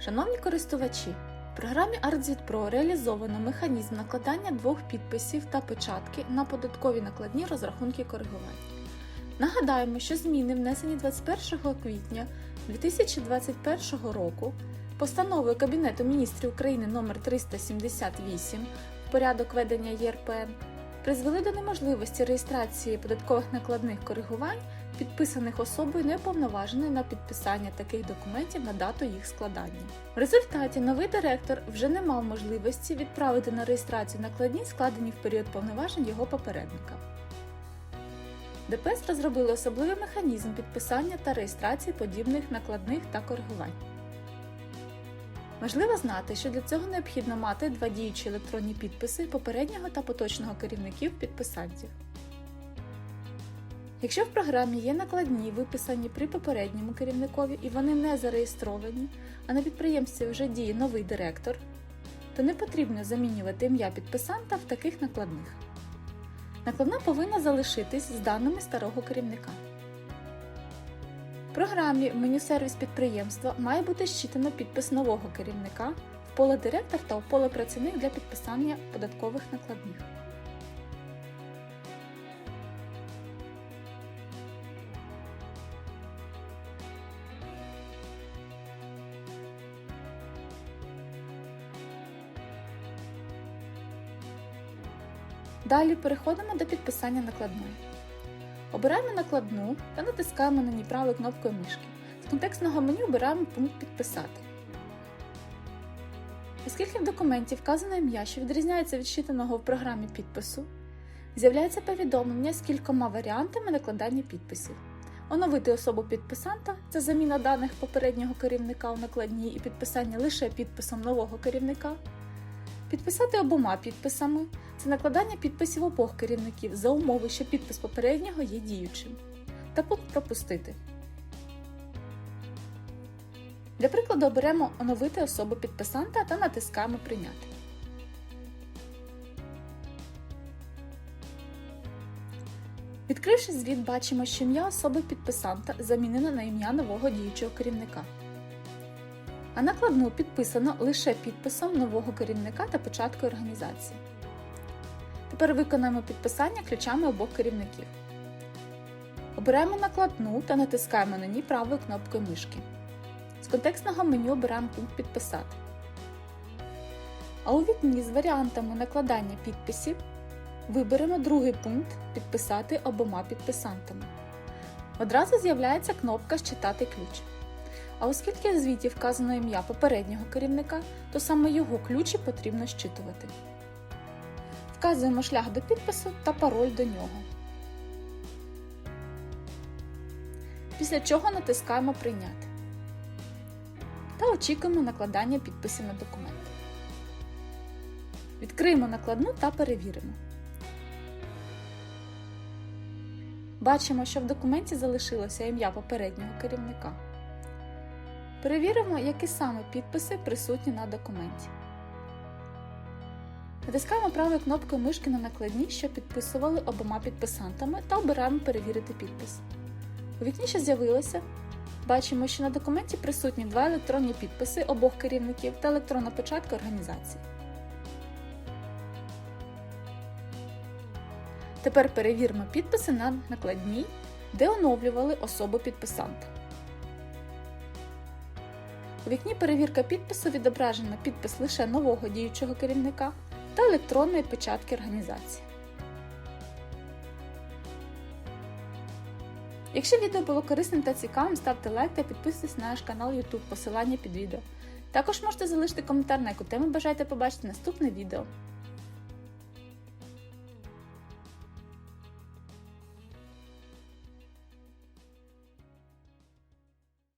Шановні користувачі, в програмі ArtZit реалізовано механізм накладання двох підписів та печатки на податкові накладні розрахунки коригувань. Нагадаємо, що зміни, внесені 21 квітня 2021 року постановою Кабінету міністрів України номер 378 в порядок ведення ЄРПН, призвели до неможливості реєстрації податкових накладних коригувань підписаних особою неуповноваженою на підписання таких документів на дату їх складання. В результаті новий директор вже не мав можливості відправити на реєстрацію накладні, складені в період повноважень його попередника. ДПС розробили особливий механізм підписання та реєстрації подібних накладних та коригувань. Важливо знати, що для цього необхідно мати два діючі електронні підписи попереднього та поточного керівників підписантів. Якщо в програмі є накладні, виписані при попередньому керівникові і вони не зареєстровані, а на підприємстві вже діє новий директор, то не потрібно замінювати ім'я підписанта в таких накладних. Накладна повинна залишитись з даними старого керівника. В програмі меню сервіс підприємства має бути щитано підпис нового керівника в поле директор та в поле працівник для підписання податкових накладних. Далі переходимо до підписання накладної. Обираємо накладну та натискаємо на ній правою кнопкою мишки. З контекстного меню обираємо пункт Підписати. Оскільки в документі вказано ім'я, що відрізняється від щитаного в програмі підпису, з'являється повідомлення з кількома варіантами накладання підписів. Оновити особу підписанта це заміна даних попереднього керівника у накладній і підписання лише підписом нового керівника. Підписати обома підписами це накладання підписів обох керівників за умови, що підпис попереднього є діючим. Та пункт пропустити. Для прикладу оберемо оновити особу підписанта та натискаємо Прийняти. Відкривши звіт, бачимо, що ім'я особи підписанта замінено на ім'я нового діючого керівника. А накладну підписано лише підписом нового керівника та початкою організації. Тепер виконаємо підписання ключами обох керівників. Обираємо накладну та натискаємо на ній правою кнопкою мишки. З контекстного меню обираємо пункт Підписати. А у вікні з варіантами накладання підписів виберемо другий пункт Підписати обома підписантами. Одразу з'являється кнопка Считати ключ. А оскільки в звіті вказано ім'я попереднього керівника, то саме його ключі потрібно щитувати. Вказуємо шлях до підпису та пароль до нього. Після чого натискаємо Прийняти та очікуємо накладання підписів на документ. Відкриємо накладну та перевіримо. Бачимо, що в документі залишилося ім'я попереднього керівника. Перевіримо, які саме підписи присутні на документі. Натискаємо правою кнопкою мишки на накладні, що підписували обома підписантами, та обираємо Перевірити підпис. У вікні, що з'явилося, бачимо, що на документі присутні два електронні підписи обох керівників та електронна печатка організації. Тепер перевіримо підписи на накладній, де оновлювали особу підписанта. У вікні перевірка підпису відображено підпис лише нового діючого керівника та електронної печатки організації. Якщо відео було корисним та цікавим, ставте лайк та підписуйтесь на наш канал YouTube, посилання під відео. Також можете залишити коментар, на яку тему бажаєте побачити наступне відео.